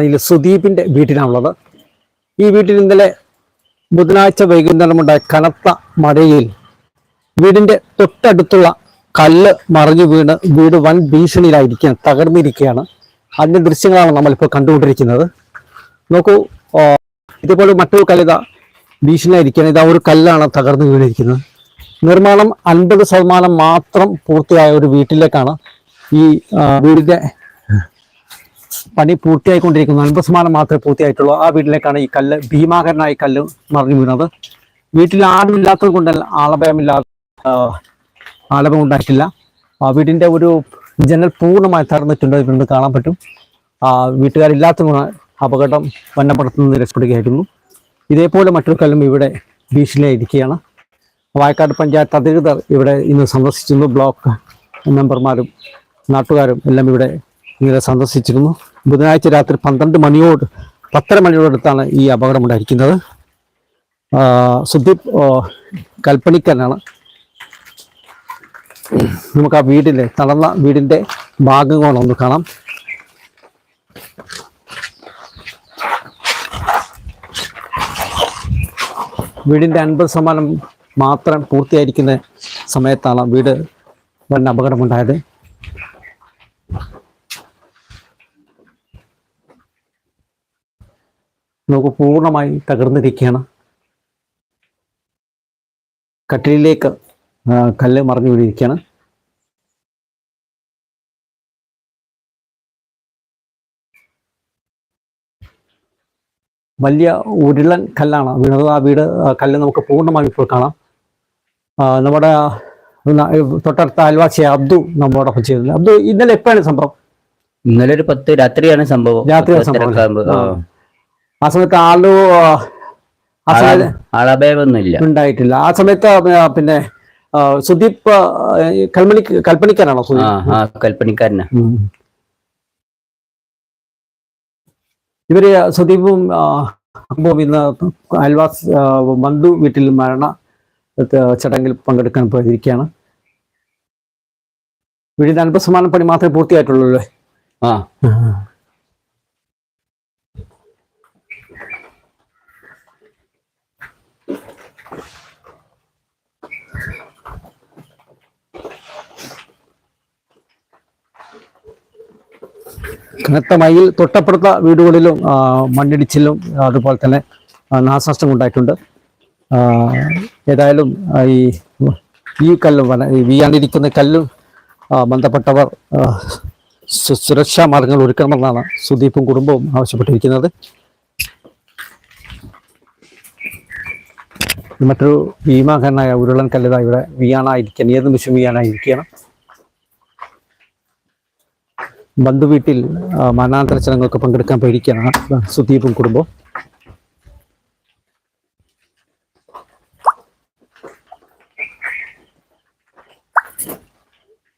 ഇതിൽ സുദീപിന്റെ വീട്ടിലാണുള്ളത്. ഈ വീട്ടിൽ ഇന്നലെ ബുധനാഴ്ച വൈകുന്നേരമുണ്ടായ കനത്ത മഴയിൽ വീടിന്റെ തൊട്ടടുത്തുള്ള കല്ല് മറിഞ്ഞു വീണ് വീട് വൻ ഭീഷണിയിലായിരിക്കുകയാണ് തകർന്നിരിക്കുകയാണ്. അതിന്റെ ദൃശ്യങ്ങളാണ് നമ്മളിപ്പോൾ കണ്ടുകൊണ്ടിരിക്കുന്നത്. നോക്കൂ ഇതേപോലെ മറ്റൊരു കല്ലിത ഭീഷണിയായിരിക്കുകയാണ്. ഇതാ ഒരു കല്ലാണ് തകർന്നു വീണിരിക്കുന്നത്. നിർമ്മാണം അൻപത് ശതമാനം മാത്രം പൂർത്തിയായ ഒരു വീട്ടിലേക്കാണ് ഈ വീടിന്റെ പണി പൂർത്തിയായിക്കൊണ്ടിരിക്കുന്നു. അൻപത് ശതമാനം മാത്രമേ പൂർത്തിയായിട്ടുള്ളൂ. ആ വീട്ടിലേക്കാണ് ഈ കല്ല് ഭീമാകരനായ കല്ല് മറിഞ്ഞു വീണത്. വീട്ടിൽ ആരുമില്ലാത്തത് കൊണ്ടല്ല ആളഭയമില്ലാത്ത ആളഭയം ഉണ്ടായിട്ടില്ല. ആ വീടിന്റെ ഒരു ജനൽ പൂർണമായി തകർന്നിട്ടുണ്ട്. ഇവിടെ കാണാൻ പറ്റും. ആ വീട്ടുകാരില്ലാത്ത അപകടം വന്നപ്പെടുത്തുന്നത് രക്ഷപ്പെടുകയായിരുന്നു ഇതേപോലെ മറ്റൊരു കല്ലും ഇവിടെ ഭീഷണിയായിരിക്കുകയാണ്. വായക്കാട് പഞ്ചായത്ത് അധികൃതർ ഇവിടെ ഇന്ന് സന്ദർശിച്ചിരുന്നു. ബ്ലോക്ക് മെമ്പർമാരും നാട്ടുകാരും എല്ലാം ഇവിടെ ഇങ്ങനെ സന്ദർശിച്ചിരുന്നു. ബുധനാഴ്ച രാത്രി പന്ത്രണ്ട് മണിയോട് പത്തര മണിയോടടുത്താണ് ഈ അപകടം ഉണ്ടായിരിക്കുന്നത്. ആ, സുദീപ് കൽപ്പണിക്കനാണ്. നമുക്ക് ആ വീടിന്റെ തളർന്ന വീടിന്റെ ഭാഗങ്ങൾ ഒന്ന് കാണാം. വീടിന്റെ അൻപത് ശതമാനം മാത്രം പൂർത്തിയായിരിക്കുന്ന സമയത്താണ് വീട് വൻ അപകടമുണ്ടായത്. നമുക്ക് പൂർണമായി തകർന്നിരിക്കുകയാണ്. കട്ടിലിലേക്ക് കല്ല് മറിഞ്ഞു വീണിരിക്കുകയാണ് വലിയ ഉരുളൻ കല്ലാണ് വീണത് ആ വീട് കല്ല് നമുക്ക് പൂർണമായി ഇപ്പോൾ കാണാം. നമ്മുടെ തൊട്ടടുത്ത അയൽവാസി അബ്ദു നമ്മോടൊപ്പം ചെയ്തില്ല അബ്ദു ഇന്നലെ എപ്പോഴാണ് സംഭവം? ഇന്നലെ ഒരു പത്ത് രാത്രിയാണ് സംഭവം. രാത്രിയാണ് സംഭവം. ആ. സമയത്ത് ആളു ആളപായമൊന്നുമില്ല ഉണ്ടായിട്ടില്ല. ആ സമയത്ത് പിന്നെ സുദീപ് കൽമണി കൽപ്പണിക്കാനാണോ ആ സുദീപ് കൽപ്പണിക്കാരനാ. ഇവർ സുദീപും ഇന്ന് അയൽവാസ് ബന്ധു വീട്ടിൽ മരണ ചടങ്ങിൽ പങ്കെടുക്കാൻ പോയിരിക്കുകയാണ്. വീടിന്റെ അൻപത് ശതമാനം പണി മാത്രമേ പൂർത്തിയായിട്ടുള്ളൂ അല്ലേ? ആ. കനത്ത മയിൽ തൊട്ടപ്പുറത്ത വീടുകളിലും മണ്ണിടിച്ചിലും അതുപോലെ തന്നെ നാശനഷ്ടം ഉണ്ടായിട്ടുണ്ട്. ഏതായാലും ഈ ഈ കല്ലും വീയാണ്ടിരിക്കുന്ന കല്ലും ബന്ധപ്പെട്ടവർ സുരക്ഷാ മാർഗങ്ങൾ ഒരുക്കണമെന്നാണ് സുദീപും കുടുംബവും ആവശ്യപ്പെട്ടിരിക്കുന്നത്. മറ്റൊരു ഭീമാകരനായ ഉരുളൻ കല്ലിതാ ഇവിടെ വീയാനായിരിക്കാൻ ഏത് നിമിഷം വീയാനായിരിക്കുകയാണ് ബന്ധുവീട്ടിൽ മരണാനന്തര ചടങ്ങുകൾക്ക് പങ്കെടുക്കാൻ പേടിക്കുകയാണ് സുദീപും കുടുംബവും.